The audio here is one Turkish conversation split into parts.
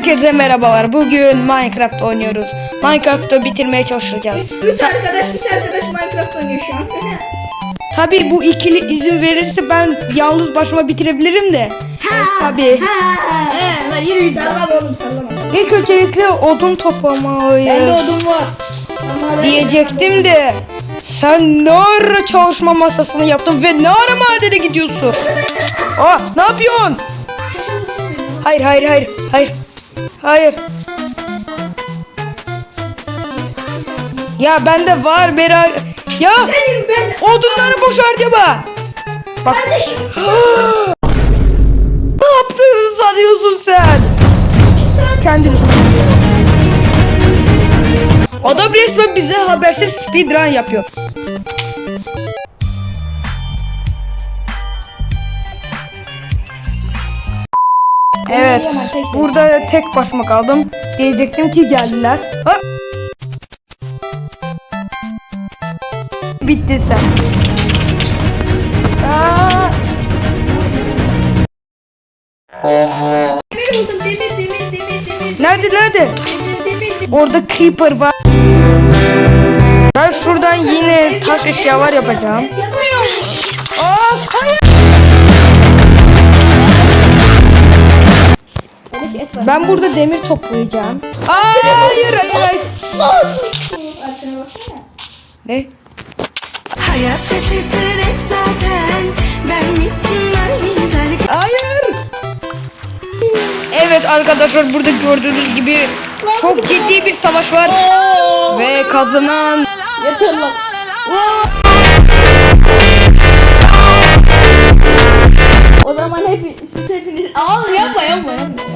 Herkese merhabalar. Bugün Minecraft oynuyoruz. Minecraft'ı bitirmeye çalışacağız. Üç arkadaş, üç arkadaş Minecraft oynuyor şu an. Tabii bu ikili izin verirse ben yalnız başıma bitirebilirim de. Tabii. He lan yürü git. sallama oğlum sallama. sallama. İlk öncelikle odun Bende toplamalıyız. odun var. Ama Diyecektim de. Sen ne ara çalışma masasını yaptın ve ne ara madene gidiyorsun? Aa, ne yapıyorsun? Hayır hayır hayır hayır. Hayır. Ya bende var merak. Ya Senin ben odunları boş harcama. Bak. kardeşim ne yaptığını sanıyorsun sen? Kendisi. Adam resmen bize habersiz speedrun yapıyor. Evet. Burada tek başıma kaldım. Diyecektim ki geldiler. Ha! Bitti sen. Aa! demir buldum demir demir demir demir Nerede nerede? Orada creeper var. Ben şuradan yine taş eşyalar yapacağım. Aa, hayır. Kardeş et var. Ben burada demir toplayacağım. Aa, hayır hayır hayır. Ne? Hayat şaşırtır hep zaten Ben gittim halinde Hayır. Evet arkadaşlar burada gördüğünüz gibi çok ciddi bir savaş var ve kazanan Yeter lan. O zaman hep siz hepiniz al yapma yapma yapma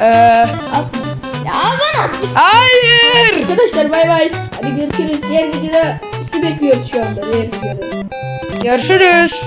Eee, Atma. Ya ben attım. hayır. Arkadaşlar bay bay. Hadi görüşürüz. Diğer videoda sizi bekliyoruz şu anda. Diğer videoda. Görüşürüz.